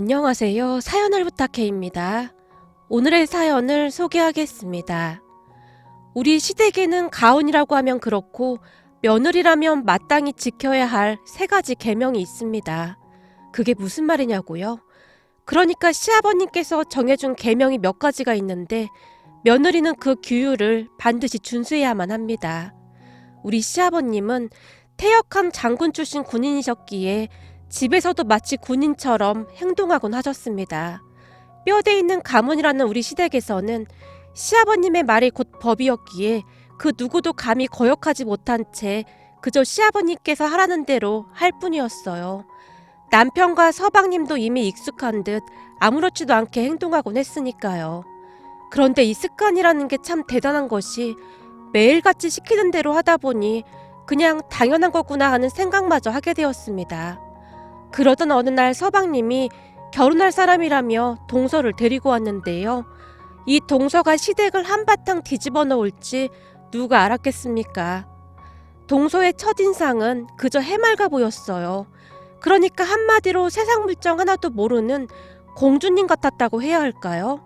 안녕하세요. 사연을 부탁해입니다. 오늘의 사연을 소개하겠습니다. 우리 시댁에는 가훈이라고 하면 그렇고 며느리라면 마땅히 지켜야 할 세 가지 계명이 있습니다. 그게 무슨 말이냐고요? 그러니까 시아버님께서 정해준 계명이 몇 가지가 있는데 며느리는 그 규율을 반드시 준수해야만 합니다. 우리 시아버님은 퇴역한 장군 출신 군인이셨기에 집에서도 마치 군인처럼 행동하곤 하셨습니다. 뼈대 있는 가문이라는 우리 시댁에서는 시아버님의 말이 곧 법이었기에 그 누구도 감히 거역하지 못한 채 그저 시아버님께서 하라는 대로 할 뿐이었어요. 남편과 서방님도 이미 익숙한 듯 아무렇지도 않게 행동하곤 했으니까요. 그런데 이 습관이라는 게 참 대단한 것이 매일같이 시키는 대로 하다 보니 그냥 당연한 거구나 하는 생각마저 하게 되었습니다. 그러던 어느 날 서방님이 결혼할 사람이라며 동서를 데리고 왔는데요. 이 동서가 시댁을 한바탕 뒤집어 놓을지 누가 알았겠습니까? 동서의 첫인상은 그저 해맑아 보였어요. 그러니까 한마디로 세상 물정 하나도 모르는 공주님 같았다고 해야 할까요?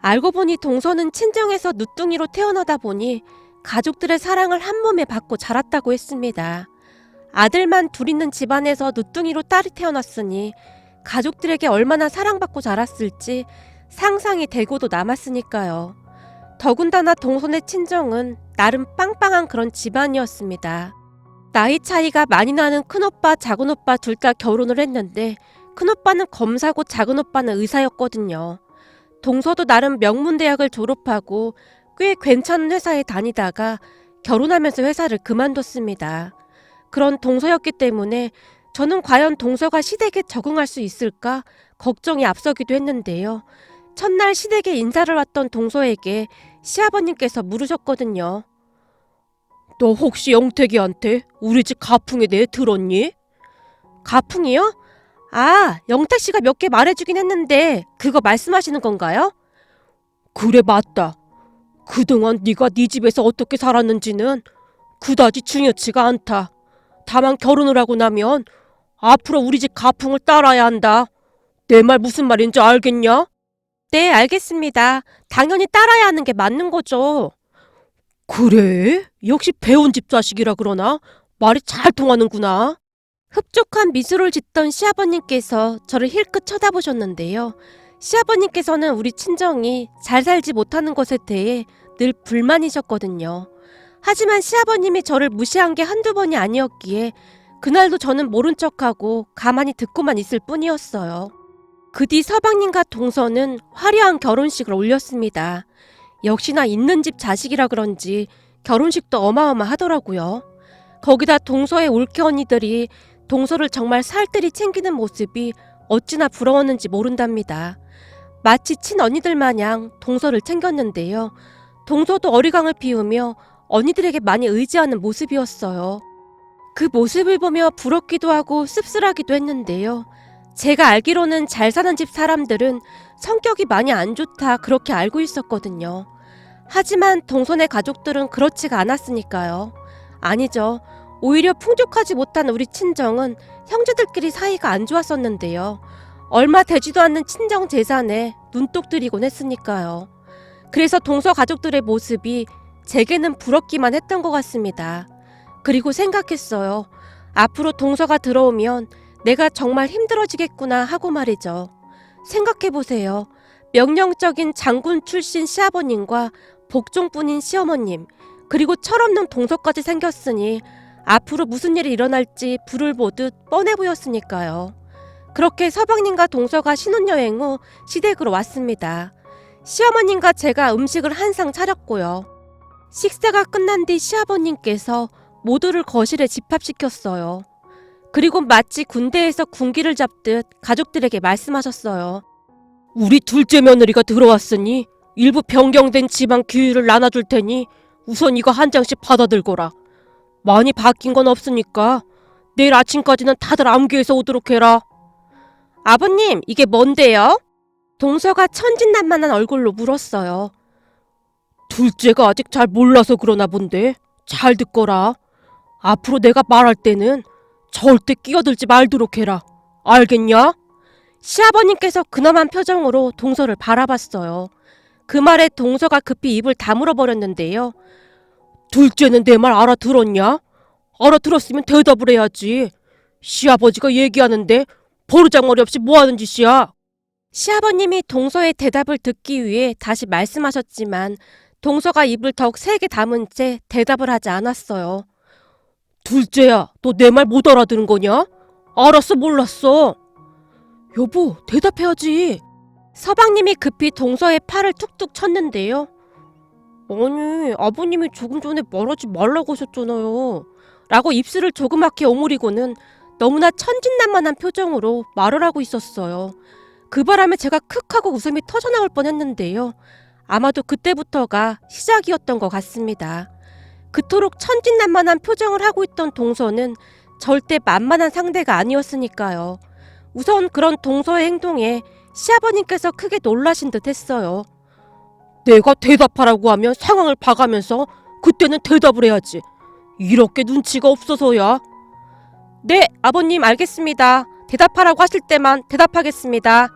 알고 보니 동서는 친정에서 누뚱이로 태어나다 보니 가족들의 사랑을 한 몸에 받고 자랐다고 했습니다. 아들만 둘 있는 집안에서 누뚱이로 딸이 태어났으니 가족들에게 얼마나 사랑받고 자랐을지 상상이 되고도 남았으니까요. 더군다나 동선의 친정은 나름 빵빵한 그런 집안이었습니다. 나이 차이가 많이 나는 큰오빠, 작은오빠 둘 다 결혼을 했는데 큰오빠는 검사고 작은오빠는 의사였거든요. 동서도 나름 명문대학을 졸업하고 꽤 괜찮은 회사에 다니다가 결혼하면서 회사를 그만뒀습니다. 그런 동서였기 때문에 저는 과연 동서가 시댁에 적응할 수 있을까 걱정이 앞서기도 했는데요. 첫날 시댁에 인사를 왔던 동서에게 시아버님께서 물으셨거든요. 너 혹시 영택이한테 우리 집 가풍에 대해 들었니? 가풍이요? 아, 영택 씨가 몇 개 말해주긴 했는데 그거 말씀하시는 건가요? 그래 맞다. 그동안 네가 네 집에서 어떻게 살았는지는 그다지 중요치가 않다. 다만 결혼을 하고 나면 앞으로 우리 집 가풍을 따라야 한다. 내 말 무슨 말인지 알겠냐? 네, 알겠습니다. 당연히 따라야 하는 게 맞는 거죠. 그래? 역시 배운 집 자식이라 그러나? 말이 잘 통하는구나. 흡족한 미소를 짓던 시아버님께서 저를 힐끗 쳐다보셨는데요. 시아버님께서는 우리 친정이 잘 살지 못하는 것에 대해 늘 불만이셨거든요. 하지만 시아버님이 저를 무시한 게 한두 번이 아니었기에 그날도 저는 모른 척하고 가만히 듣고만 있을 뿐이었어요. 그 뒤 서방님과 동서는 화려한 결혼식을 올렸습니다. 역시나 있는 집 자식이라 그런지 결혼식도 어마어마하더라고요. 거기다 동서의 올케 언니들이 동서를 정말 살뜰히 챙기는 모습이 어찌나 부러웠는지 모른답니다. 마치 친언니들 마냥 동서를 챙겼는데요. 동서도 어리광을 피우며 언니들에게 많이 의지하는 모습이었어요. 그 모습을 보며 부럽기도 하고 씁쓸하기도 했는데요. 제가 알기로는 잘 사는 집 사람들은 성격이 많이 안 좋다 그렇게 알고 있었거든요. 하지만 동선의 가족들은 그렇지가 않았으니까요. 아니죠. 오히려 풍족하지 못한 우리 친정은 형제들끼리 사이가 안 좋았었는데요. 얼마 되지도 않는 친정 재산에 눈독 들이곤 했으니까요. 그래서 동서 가족들의 모습이 제게는 부럽기만 했던 것 같습니다. 그리고 생각했어요. 앞으로 동서가 들어오면 내가 정말 힘들어지겠구나 하고 말이죠. 생각해보세요. 명령적인 장군 출신 시아버님과 복종뿐인 시어머님, 그리고 철없는 동서까지 생겼으니 앞으로 무슨 일이 일어날지 불을 보듯 뻔해 보였으니까요. 그렇게 서방님과 동서가 신혼여행 후 시댁으로 왔습니다. 시어머님과 제가 음식을 한 상 차렸고요. 식사가 끝난 뒤 시아버님께서 모두를 거실에 집합시켰어요. 그리고 마치 군대에서 군기를 잡듯 가족들에게 말씀하셨어요. 우리 둘째 며느리가 들어왔으니 일부 변경된 집안 규율을 나눠줄 테니 우선 이거 한 장씩 받아들거라. 많이 바뀐 건 없으니까 내일 아침까지는 다들 암기해서 오도록 해라. 아버님, 이게 뭔데요? 동서가 천진난만한 얼굴로 물었어요. 둘째가 아직 잘 몰라서 그러나 본데 잘 듣거라. 앞으로 내가 말할 때는 절대 끼어들지 말도록 해라. 알겠냐? 시아버님께서 근엄한 표정으로 동서를 바라봤어요. 그 말에 동서가 급히 입을 다물어 버렸는데요. 둘째는 내 말 알아들었냐? 알아들었으면 대답을 해야지. 시아버지가 얘기하는데 버르장머리 없이 뭐 하는 짓이야? 시아버님이 동서의 대답을 듣기 위해 다시 말씀하셨지만 동서가 입을 더욱 세게 담은 채 대답을 하지 않았어요. 둘째야, 너 내 말 못 알아들은 거냐? 알았어, 몰랐어. 여보, 대답해야지. 서방님이 급히 동서의 팔을 툭툭 쳤는데요. 아니, 아버님이 조금 전에 말하지 말라고 하셨잖아요. 라고 입술을 조그맣게 오므리고는 너무나 천진난만한 표정으로 말을 하고 있었어요. 그 바람에 제가 크 하고 웃음이 터져나올 뻔했는데요. 아마도 그때부터가 시작이었던 것 같습니다. 그토록 천진난만한 표정을 하고 있던 동서는 절대 만만한 상대가 아니었으니까요. 우선 그런 동서의 행동에 시아버님께서 크게 놀라신 듯 했어요. 내가 대답하라고 하면 상황을 봐가면서 그때는 대답을 해야지. 이렇게 눈치가 없어서야. 네, 아버님 알겠습니다. 대답하라고 하실 때만 대답하겠습니다.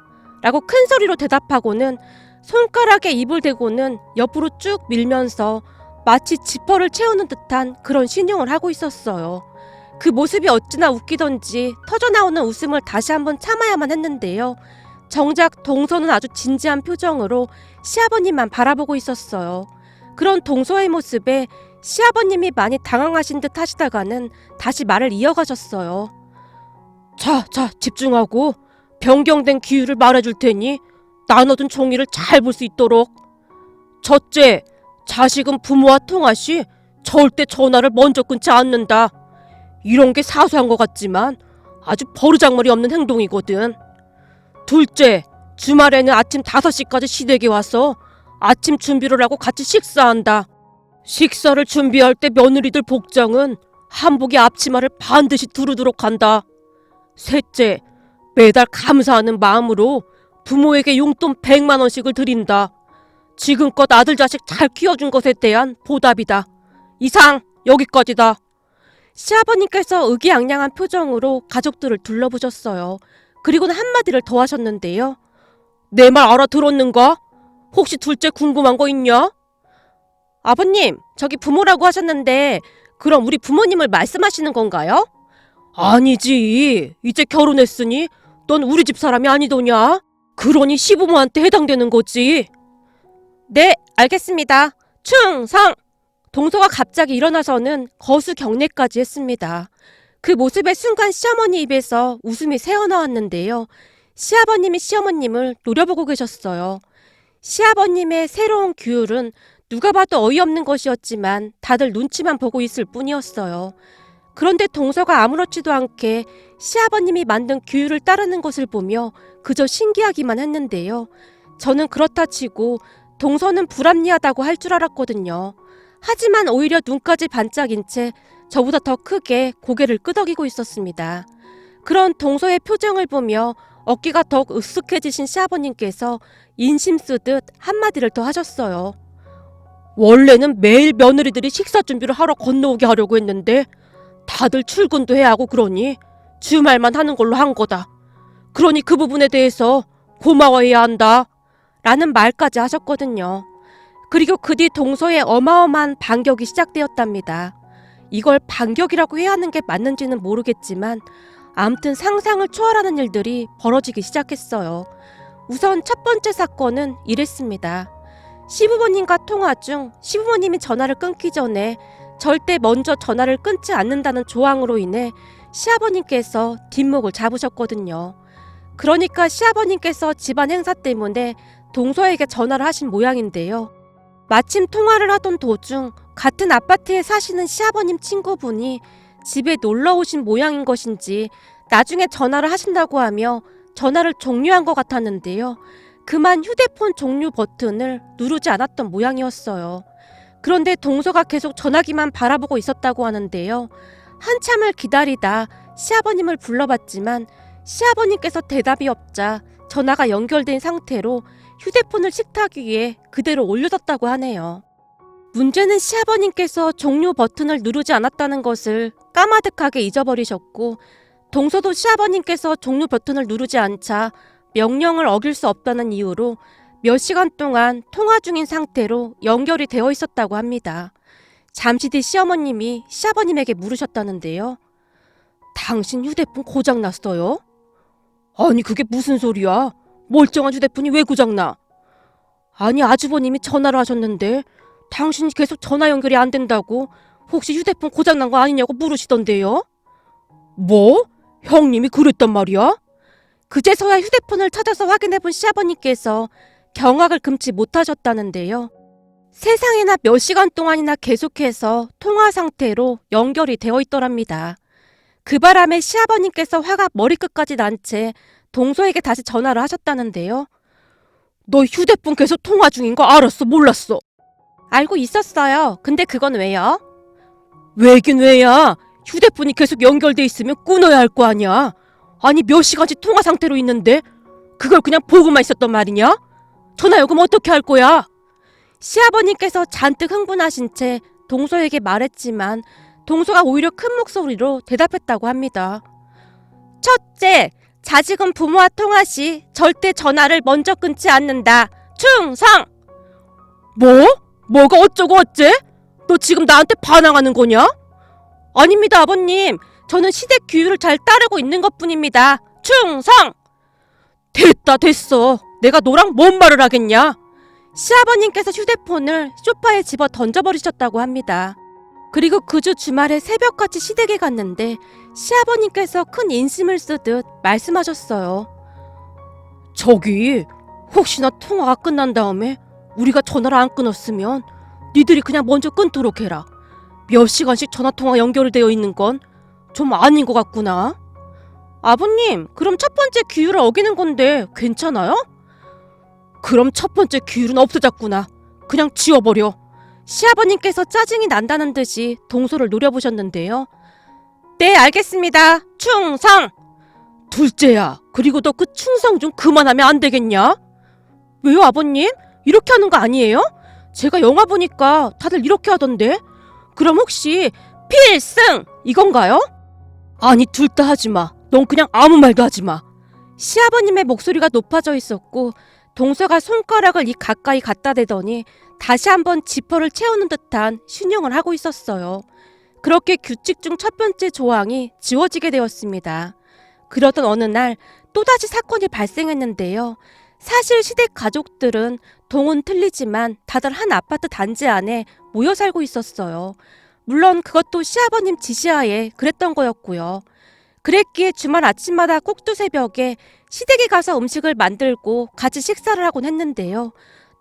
라고 큰 소리로 대답하고는 손가락에 입을 대고는 옆으로 쭉 밀면서 마치 지퍼를 채우는 듯한 그런 신용을 하고 있었어요. 그 모습이 어찌나 웃기던지 터져나오는 웃음을 다시 한번 참아야만 했는데요. 정작 동서는 아주 진지한 표정으로 시아버님만 바라보고 있었어요. 그런 동서의 모습에 시아버님이 많이 당황하신 듯 하시다가는 다시 말을 이어가셨어요. 자, 자, 집중하고 변경된 기율을 말해줄 테니 나눠둔 종이를 잘 볼 수 있도록. 첫째, 자식은 부모와 통화 시 절대 전화를 먼저 끊지 않는다. 이런 게 사소한 것 같지만 아주 버르장머리 없는 행동이거든. 둘째, 주말에는 아침 5시까지 시댁에 와서 아침 준비를 하고 같이 식사한다. 식사를 준비할 때 며느리들 복장은 한복의 앞치마를 반드시 두르도록 한다. 셋째, 매달 감사하는 마음으로 부모에게 용돈 100만 원씩을 드린다. 지금껏 아들 자식 잘 키워준 것에 대한 보답이다. 이상 여기까지다. 시아버님께서 의기양양한 표정으로 가족들을 둘러보셨어요. 그리고는 한마디를 더 하셨는데요. 내 말 알아들었는가? 혹시 둘째 궁금한 거 있냐? 아버님, 저기 부모라고 하셨는데 그럼 우리 부모님을 말씀하시는 건가요? 아니지. 이제 결혼했으니 넌 우리 집 사람이 아니더냐? 그러니 시부모한테 해당되는 거지. 네, 알겠습니다. 충성! 동서가 갑자기 일어나서는 거수 경례까지 했습니다. 그 모습에 순간 시어머니 입에서 웃음이 새어나왔는데요. 시아버님이 시어머님을 노려보고 계셨어요. 시아버님의 새로운 규율은 누가 봐도 어이없는 것이었지만 다들 눈치만 보고 있을 뿐이었어요. 그런데 동서가 아무렇지도 않게 시아버님이 만든 규율을 따르는 것을 보며 그저 신기하기만 했는데요. 저는 그렇다 치고 동서는 불합리하다고 할 줄 알았거든요. 하지만 오히려 눈까지 반짝인 채 저보다 더 크게 고개를 끄덕이고 있었습니다. 그런 동서의 표정을 보며 어깨가 더욱 으쓱해지신 시아버님께서 인심 쓰듯 한마디를 더 하셨어요. 원래는 매일 며느리들이 식사 준비를 하러 건너오게 하려고 했는데 다들 출근도 해야 하고 그러니 주말만 하는 걸로 한 거다. 그러니 그 부분에 대해서 고마워해야 한다. 라는 말까지 하셨거든요. 그리고 그 뒤 동서의 어마어마한 반격이 시작되었답니다. 이걸 반격이라고 해야 하는 게 맞는지는 모르겠지만 암튼 상상을 초월하는 일들이 벌어지기 시작했어요. 우선 첫 번째 사건은 이랬습니다. 시부모님과 통화 중 시부모님이 전화를 끊기 전에 절대 먼저 전화를 끊지 않는다는 조항으로 인해 시아버님께서 뒷목을 잡으셨거든요. 그러니까 시아버님께서 집안 행사 때문에 동서에게 전화를 하신 모양인데요. 마침 통화를 하던 도중 같은 아파트에 사시는 시아버님 친구분이 집에 놀러 오신 모양인 것인지 나중에 전화를 하신다고 하며 전화를 종료한 것 같았는데요. 그만 휴대폰 종료 버튼을 누르지 않았던 모양이었어요. 그런데 동서가 계속 전화기만 바라보고 있었다고 하는데요. 한참을 기다리다 시아버님을 불러봤지만 시아버님께서 대답이 없자 전화가 연결된 상태로 휴대폰을 식탁 위에 그대로 올려뒀다고 하네요. 문제는 시아버님께서 종료 버튼을 누르지 않았다는 것을 까마득하게 잊어버리셨고 동서도 시아버님께서 종료 버튼을 누르지 않자 명령을 어길 수 없다는 이유로 몇 시간 동안 통화 중인 상태로 연결이 되어 있었다고 합니다. 잠시 뒤 시어머님이 시아버님에게 물으셨다는데요. 당신 휴대폰 고장 났어요? 아니 그게 무슨 소리야? 멀쩡한 휴대폰이 왜 고장나? 아니 아주버님이 전화를 하셨는데 당신이 계속 전화 연결이 안 된다고 혹시 휴대폰 고장난 거 아니냐고 물으시던데요? 뭐? 형님이 그랬단 말이야? 그제서야 휴대폰을 찾아서 확인해본 시아버님께서 경악을 금치 못하셨다는데요. 세상에나 몇 시간 동안이나 계속해서 통화 상태로 연결이 되어 있더랍니다. 그 바람에 시아버님께서 화가 머리끝까지 난 채 동서에게 다시 전화를 하셨다는데요. 너 휴대폰 계속 통화 중인 거 알았어, 몰랐어? 알고 있었어요. 근데 그건 왜요? 왜긴 왜야? 휴대폰이 계속 연결돼 있으면 끊어야 할 거 아니야. 아니 몇 시간씩 통화 상태로 있는데 그걸 그냥 보고만 있었단 말이냐? 전화 요금 어떻게 할 거야? 시아버님께서 잔뜩 흥분하신 채 동서에게 말했지만 동서가 오히려 큰 목소리로 대답했다고 합니다. 첫째, 자식은 부모와 통화 시 절대 전화를 먼저 끊지 않는다. 충성! 뭐? 뭐가 어쩌고 어째? 너 지금 나한테 반항하는 거냐? 아닙니다, 아버님. 저는 시댁 규율을 잘 따르고 있는 것 뿐입니다. 충성! 됐다, 됐어. 내가 너랑 뭔 말을 하겠냐? 시아버님께서 휴대폰을 소파에 집어 던져버리셨다고 합니다. 그리고 그 주 주말에 새벽같이 시댁에 갔는데 시아버님께서 큰 인심을 쓰듯 말씀하셨어요. 저기 혹시나 통화가 끝난 다음에 우리가 전화를 안 끊었으면 니들이 그냥 먼저 끊도록 해라. 몇 시간씩 전화 통화 연결되어 있는 건 좀 아닌 것 같구나. 아버님, 그럼 첫 번째 규율을 어기는 건데 괜찮아요? 그럼 첫 번째 규율은 없어졌구나. 그냥 지워버려. 시아버님께서 짜증이 난다는 듯이 동서를 노려보셨는데요. 네, 알겠습니다. 충성! 둘째야, 그리고 너 그 충성 좀 그만하면 안 되겠냐? 왜요, 아버님? 이렇게 하는 거 아니에요? 제가 영화 보니까 다들 이렇게 하던데? 그럼 혹시 필승! 이건가요? 아니, 둘 다 하지 마. 넌 그냥 아무 말도 하지 마. 시아버님의 목소리가 높아져 있었고, 동서가 손가락을 이 가까이 갖다 대더니 다시 한번 지퍼를 채우는 듯한 신용을 하고 있었어요. 그렇게 규칙 중 첫 번째 조항이 지워지게 되었습니다. 그러던 어느 날 또다시 사건이 발생했는데요. 사실 시댁 가족들은 동은 틀리지만 다들 한 아파트 단지 안에 모여 살고 있었어요. 물론 그것도 시아버님 지시하에 그랬던 거였고요. 그랬기에 주말 아침마다 꼭두 새벽에 시댁에 가서 음식을 만들고 같이 식사를 하곤 했는데요.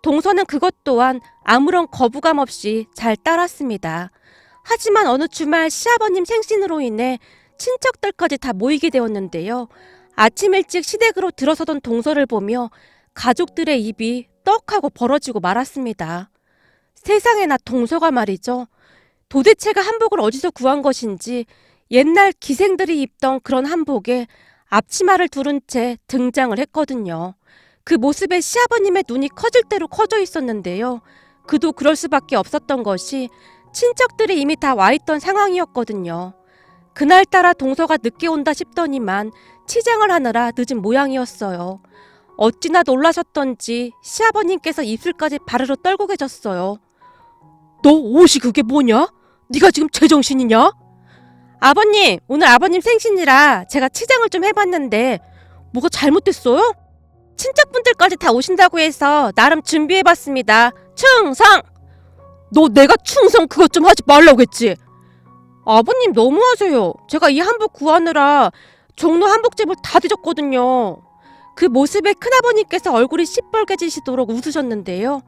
동서는 그것 또한 아무런 거부감 없이 잘 따랐습니다. 하지만 어느 주말 시아버님 생신으로 인해 친척들까지 다 모이게 되었는데요. 아침 일찍 시댁으로 들어서던 동서를 보며 가족들의 입이 떡하고 벌어지고 말았습니다. 세상에나 동서가 말이죠. 도대체가 한복을 어디서 구한 것인지 옛날 기생들이 입던 그런 한복에 앞치마를 두른 채 등장을 했거든요. 그 모습에 시아버님의 눈이 커질 대로 커져 있었는데요. 그도 그럴 수밖에 없었던 것이 친척들이 이미 다 와 있던 상황이었거든요. 그날따라 동서가 늦게 온다 싶더니만 치장을 하느라 늦은 모양이었어요. 어찌나 놀라셨던지 시아버님께서 입술까지 바르르 떨고 계셨어요. 너 옷이 그게 뭐냐? 네가 지금 제정신이냐? 아버님, 오늘 아버님 생신이라 제가 치장을 좀 해봤는데 뭐가 잘못됐어요? 친척분들까지 다 오신다고 해서 나름 준비해봤습니다. 충성! 너 내가 충성 그것 좀 하지 말라고 했지? 아버님 너무하세요. 제가 이 한복 구하느라 종로 한복집을 다 뒤졌거든요. 그 모습에 큰아버님께서 얼굴이 시뻘개지시도록 웃으셨는데요.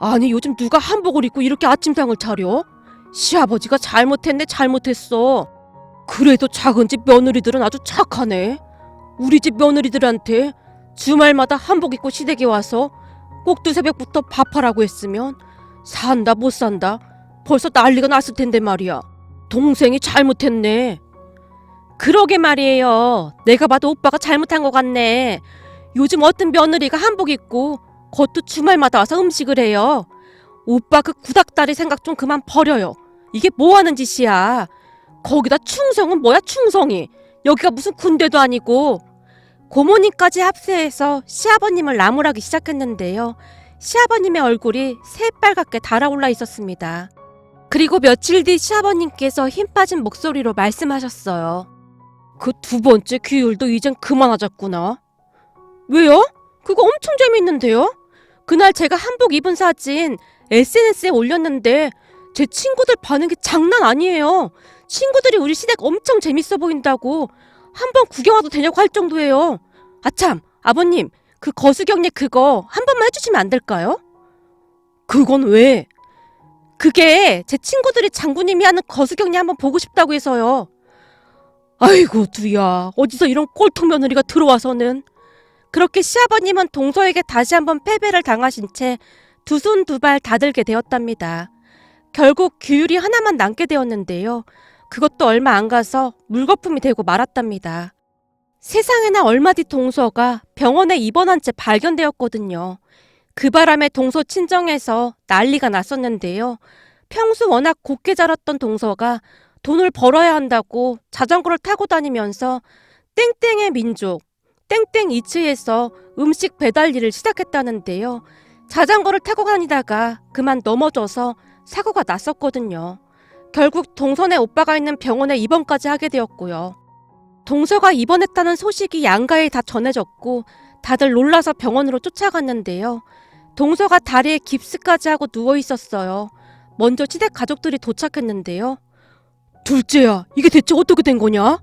아니 요즘 누가 한복을 입고 이렇게 아침상을 차려? 시아버지가 잘못했네 잘못했어. 그래도 작은 집 며느리들은 아주 착하네. 우리 집 며느리들한테 주말마다 한복 입고 시댁에 와서 꼭두 새벽부터 밥하라고 했으면 산다 못 산다 벌써 난리가 났을 텐데 말이야. 동생이 잘못했네. 그러게 말이에요. 내가 봐도 오빠가 잘못한 것 같네. 요즘 어떤 며느리가 한복 입고 그것도 주말마다 와서 음식을 해요. 오빠 그 구닥다리 생각 좀 그만 버려요. 이게 뭐 하는 짓이야. 거기다 충성은 뭐야 충성이. 여기가 무슨 군대도 아니고. 고모님까지 합세해서 시아버님을 나무라기 시작했는데요. 시아버님의 얼굴이 새빨갛게 달아올라 있었습니다. 그리고 며칠 뒤 시아버님께서 힘 빠진 목소리로 말씀하셨어요. 그 두 번째 규율도 이젠 그만하자꾸나. 왜요? 그거 엄청 재밌는데요? 그날 제가 한복 입은 사진 SNS에 올렸는데 제 친구들 반응이 장난 아니에요. 친구들이 우리 시댁 엄청 재밌어 보인다고 한번 구경 와도 되냐고 할 정도예요. 아참, 아버님, 그 거수경례 그거 한 번만 해주시면 안 될까요? 그건 왜? 그게 제 친구들이 장군님이 하는 거수경례 한번 보고 싶다고 해서요. 아이고, 두야. 어디서 이런 꼴통 며느리가 들어와서는. 그렇게 시아버님은 동서에게 다시 한번 패배를 당하신 채 두 손 두 발 다들게 되었답니다. 결국 규율이 하나만 남게 되었는데요. 그것도 얼마 안 가서 물거품이 되고 말았답니다. 세상에나 얼마 뒤 동서가 병원에 입원한 채 발견되었거든요. 그 바람에 동서 친정에서 난리가 났었는데요. 평소 워낙 곱게 자랐던 동서가 돈을 벌어야 한다고 자전거를 타고 다니면서 땡땡의 민족, 땡땡 이츠에서 음식 배달 일을 시작했다는데요. 자전거를 타고 다니다가 그만 넘어져서 사고가 났었거든요. 결국 동선의 오빠가 있는 병원에 입원까지 하게 되었고요. 동서가 입원했다는 소식이 양가에 다 전해졌고 다들 놀라서 병원으로 쫓아갔는데요. 동서가 다리에 깁스까지 하고 누워 있었어요. 먼저 시댁 가족들이 도착했는데요. 둘째야, 이게 대체 어떻게 된 거냐?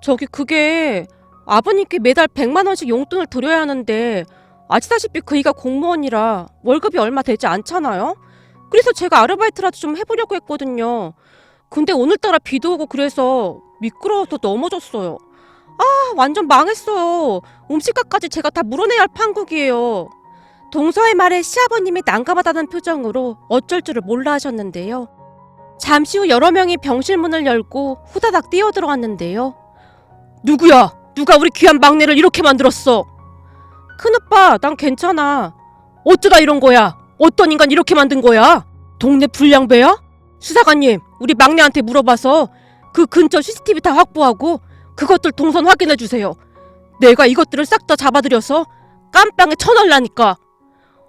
저기 그게 아버님께 매달 100만 원씩 용돈을 드려야 하는데 아시다시피 그이가 공무원이라 월급이 얼마 되지 않잖아요? 그래서 제가 아르바이트라도 좀 해보려고 했거든요. 근데 오늘따라 비도 오고 그래서 미끄러워서 넘어졌어요. 아, 완전 망했어요. 음식값까지 제가 다 물어내야 할 판국이에요. 동서의 말에 시아버님이 난감하다는 표정으로 어쩔 줄을 몰라 하셨는데요. 잠시 후 여러 명이 병실 문을 열고 후다닥 뛰어 들어왔는데요. 누구야? 누가 우리 귀한 막내를 이렇게 만들었어? 큰오빠, 난 괜찮아. 어쩌다 이런 거야? 어떤 인간 이렇게 만든 거야? 동네 불량배야? 수사관님, 우리 막내한테 물어봐서 그 근처 CCTV 다 확보하고 그것들 동선 확인해 주세요. 내가 이것들을 싹 다 잡아들여서 깜빵에 쳐넣으라니까.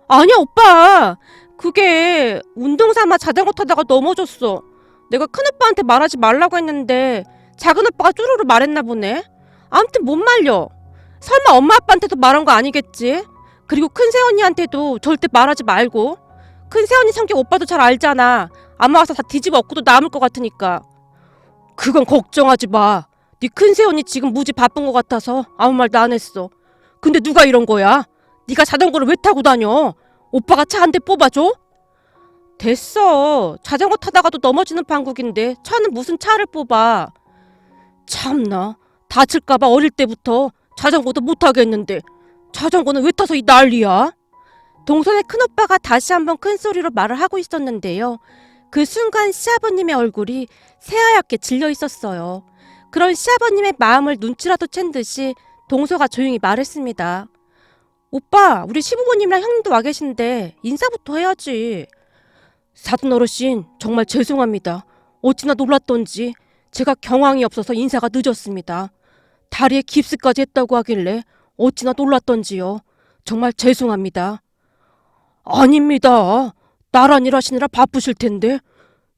아니야, 오빠. 그게 운동 삼아 자전거 타다가 넘어졌어. 내가 큰오빠한테 말하지 말라고 했는데 작은 오빠가 쪼르르 말했나 보네. 아무튼 못 말려. 설마 엄마 아빠한테도 말한 거 아니겠지? 그리고 큰 새 언니한테도 절대 말하지 말고. 큰 새 언니 성격 오빠도 잘 알잖아. 아마 와서 다 뒤집어 엎고도 남을 것 같으니까. 그건 걱정하지 마. 네 큰 새 언니 지금 무지 바쁜 것 같아서 아무 말도 안 했어. 근데 누가 이런 거야? 네가 자전거를 왜 타고 다녀? 오빠가 차 한 대 뽑아줘? 됐어. 자전거 타다가도 넘어지는 판국인데 차는 무슨 차를 뽑아. 참나. 다칠까봐 어릴 때부터 자전거도 못 타게 했는데 자전거는 왜 타서 이 난리야? 동선의 큰오빠가 다시 한번 큰 소리로 말을 하고 있었는데요. 그 순간 시아버님의 얼굴이 새하얗게 질려 있었어요. 그런 시아버님의 마음을 눈치라도 챈 듯이 동서가 조용히 말했습니다. 오빠, 우리 시부모님이랑 형님도 와 계신데 인사부터 해야지. 사돈 어르신, 정말 죄송합니다. 어찌나 놀랐던지 제가 경황이 없어서 인사가 늦었습니다. 다리에 깁스까지 했다고 하길래 어찌나 놀랐던지요. 정말 죄송합니다. 아닙니다. 나란 일하시느라 바쁘실 텐데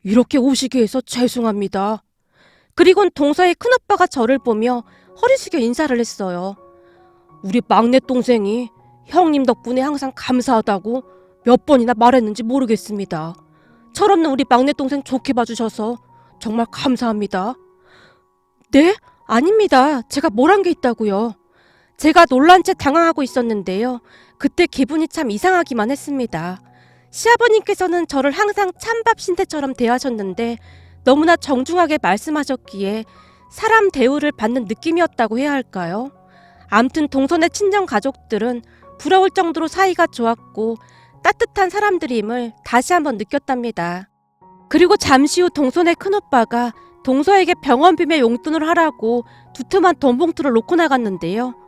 이렇게 오시게 해서 죄송합니다. 그리곤 동서의 큰오빠가 저를 보며 허리 숙여 인사를 했어요. 우리 막내 동생이 형님 덕분에 항상 감사하다고 몇 번이나 말했는지 모르겠습니다. 철없는 우리 막내 동생 좋게 봐주셔서 정말 감사합니다. 네? 아닙니다. 제가 뭘 한 게 있다고요. 제가 놀란 채 당황하고 있었는데요. 그때 기분이 참 이상하기만 했습니다. 시아버님께서는 저를 항상 찬밥 신세처럼 대하셨는데 너무나 정중하게 말씀하셨기에 사람 대우를 받는 느낌이었다고 해야 할까요? 암튼 동선의 친정 가족들은 부러울 정도로 사이가 좋았고 따뜻한 사람들임을 다시 한번 느꼈답니다. 그리고 잠시 후 동선의 큰오빠가 동서에게 병원비며 용돈을 하라고 두툼한 돈 봉투를 놓고 나갔는데요.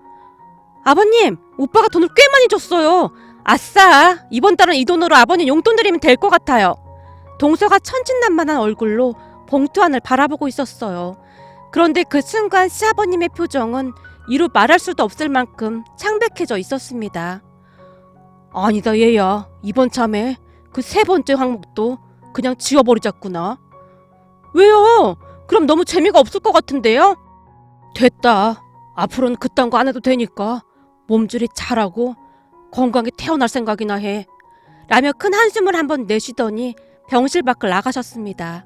아버님, 오빠가 돈을 꽤 많이 줬어요. 아싸, 이번 달은 이 돈으로 아버님 용돈 드리면 될 것 같아요. 동서가 천진난만한 얼굴로 봉투 안을 바라보고 있었어요. 그런데 그 순간 시아버님의 표정은 이루 말할 수도 없을 만큼 창백해져 있었습니다. 아니다 얘야 이번 참에 그 세 번째 항목도 그냥 지워버리자꾸나. 왜요? 그럼 너무 재미가 없을 것 같은데요? 됐다. 앞으로는 그딴 거 안 해도 되니까 몸조리 잘하고 건강히 태어날 생각이나 해. 라며 큰 한숨을 한번 내쉬더니 병실 밖을 나가셨습니다.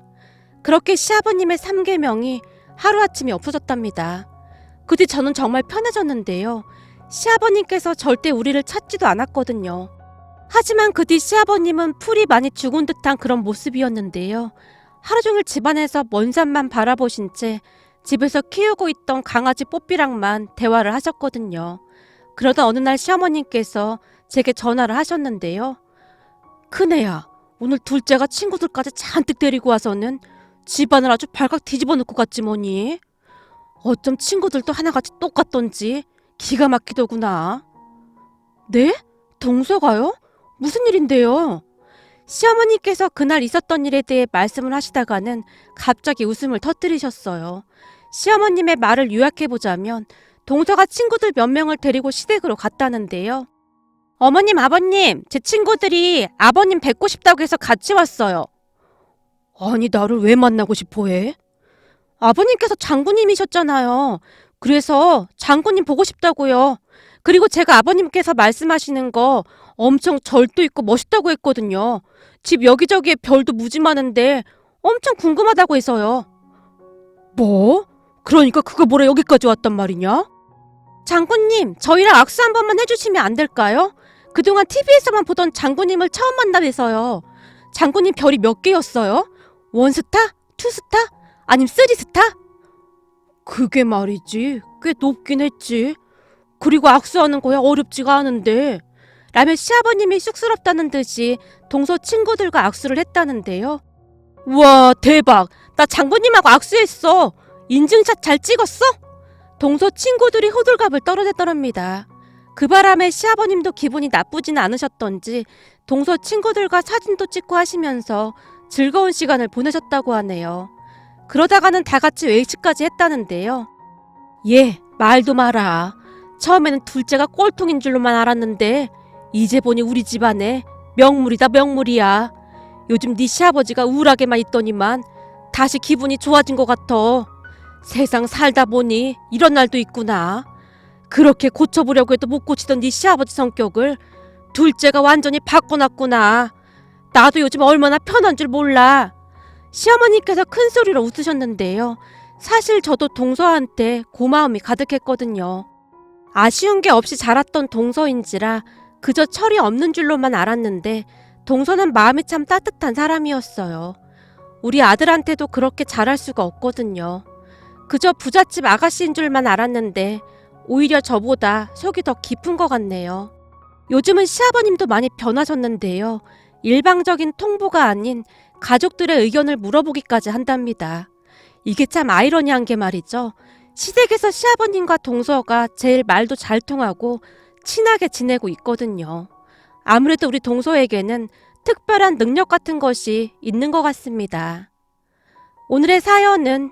그렇게 시아버님의 삼계명이 하루아침에 없어졌답니다. 그 뒤 저는 정말 편해졌는데요. 시아버님께서 절대 우리를 찾지도 않았거든요. 하지만 그 뒤 시아버님은 풀이 많이 죽은 듯한 그런 모습이었는데요. 하루 종일 집안에서 먼 산만 바라보신 채 집에서 키우고 있던 강아지 뽀삐랑만 대화를 하셨거든요. 그러다 어느 날 시어머님께서 제게 전화를 하셨는데요. 큰애야, 오늘 둘째가 친구들까지 잔뜩 데리고 와서는 집안을 아주 발칵 뒤집어 놓고 갔지 뭐니. 어쩜 친구들도 하나같이 똑같던지 기가 막히더구나. 네? 동서가요? 무슨 일인데요? 시어머니께서 그날 있었던 일에 대해 말씀을 하시다가는 갑자기 웃음을 터뜨리셨어요. 시어머님의 말을 요약해보자면 동서가 친구들 몇 명을 데리고 시댁으로 갔다는데요. 어머님, 아버님, 제 친구들이 아버님 뵙고 싶다고 해서 같이 왔어요. 아니, 나를 왜 만나고 싶어 해? 아버님께서 장군님이셨잖아요. 그래서 장군님 보고 싶다고요. 그리고 제가 아버님께서 말씀하시는 거 엄청 절도 있고 멋있다고 했거든요. 집 여기저기에 별도 무지 많은데 엄청 궁금하다고 해서요. 뭐? 그러니까 그거 뭐래 여기까지 왔단 말이냐? 장군님, 저희랑 악수 한 번만 해주시면 안 될까요? 그동안 TV에서만 보던 장군님을 처음 만나뵈서요. 장군님 별이 몇 개였어요? 원스타? 투스타? 아님 쓰리스타? 그게 말이지. 꽤 높긴 했지. 그리고 악수하는 거야 어렵지가 않은데. 라며 시아버님이 쑥스럽다는 듯이 동서 친구들과 악수를 했다는데요. 우와, 대박. 나 장군님하고 악수했어. 인증샷 잘 찍었어? 동서 친구들이 호들갑을 떨어댔더랍니다. 그 바람에 시아버님도 기분이 나쁘진 않으셨던지 동서 친구들과 사진도 찍고 하시면서 즐거운 시간을 보내셨다고 하네요. 그러다가는 다 같이 외식까지 했다는데요. 예, 말도 마라. 처음에는 둘째가 꼴통인 줄로만 알았는데 이제 보니 우리 집안에 명물이다 명물이야. 요즘 네 시아버지가 우울하게만 있더니만 다시 기분이 좋아진 것 같아. 세상 살다 보니 이런 날도 있구나. 그렇게 고쳐보려고 해도 못 고치던 네 시아버지 성격을 둘째가 완전히 바꿔놨구나. 나도 요즘 얼마나 편한 줄 몰라. 시어머니께서 큰 소리로 웃으셨는데요. 사실 저도 동서한테 고마움이 가득했거든요. 아쉬운 게 없이 자랐던 동서인지라 그저 철이 없는 줄로만 알았는데 동서는 마음이 참 따뜻한 사람이었어요. 우리 아들한테도 그렇게 잘할 수가 없거든요. 그저 부잣집 아가씨인 줄만 알았는데 오히려 저보다 속이 더 깊은 것 같네요. 요즘은 시아버님도 많이 변하셨는데요. 일방적인 통보가 아닌 가족들의 의견을 물어보기까지 한답니다. 이게 참 아이러니한 게 말이죠. 시댁에서 시아버님과 동서가 제일 말도 잘 통하고 친하게 지내고 있거든요. 아무래도 우리 동서에게는 특별한 능력 같은 것이 있는 것 같습니다. 오늘의 사연은